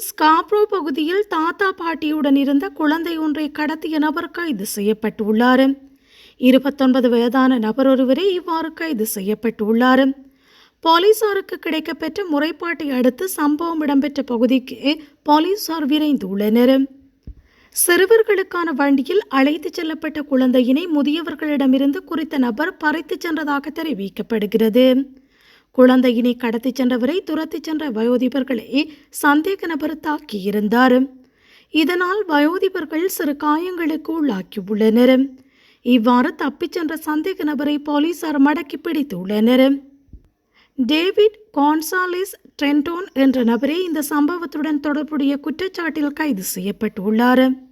Scarborough பகுதியில் தாத்தா பாட்டியுடன் இருந்த குழந்தை ஒன்றை கடத்திய நபர் கைது செய்யப்பட்டுள்ளார். இருபத்தொன்பது வயதான நபர் ஒருவரே இவ்வாறு கைது செய்யப்பட்டுள்ளார். போலீசாருக்கு கிடைக்கப்பெற்ற முறைப்பாட்டை அடுத்து சம்பவம் இடம்பெற்ற பகுதிக்கு போலீசார் விரைந்துள்ளனர். சிறுவர்களுக்கான வண்டியில் அழைத்துச் செல்லப்பட்ட குழந்தையினை முதியவர்களிடமிருந்து குறித்த நபர் பறித்துச் சென்றதாக தெரிவிக்கப்படுகிறது. குழந்தையினை கடத்திச் சென்றவரை துரத்திச் சென்ற வயோதிபர்களை சந்தேக நபர் தாக்கியிருந்தார் இதனால் வயோதிபர்கள் சிறு காயங்களுக்கு உள்ளாக்கியுள்ளனர் இவ்வாறு தப்பிச் சென்ற சந்தேக நபரை போலீசார் மடக்கி பிடித்துள்ளனர் டேவிட் கான்சாலிஸ் ட்ரென்டோன் என்ற நபரே இந்த சம்பவத்துடன் தொடர்புடைய குற்றச்சாட்டில் கைது செய்யப்பட்டுள்ளார்.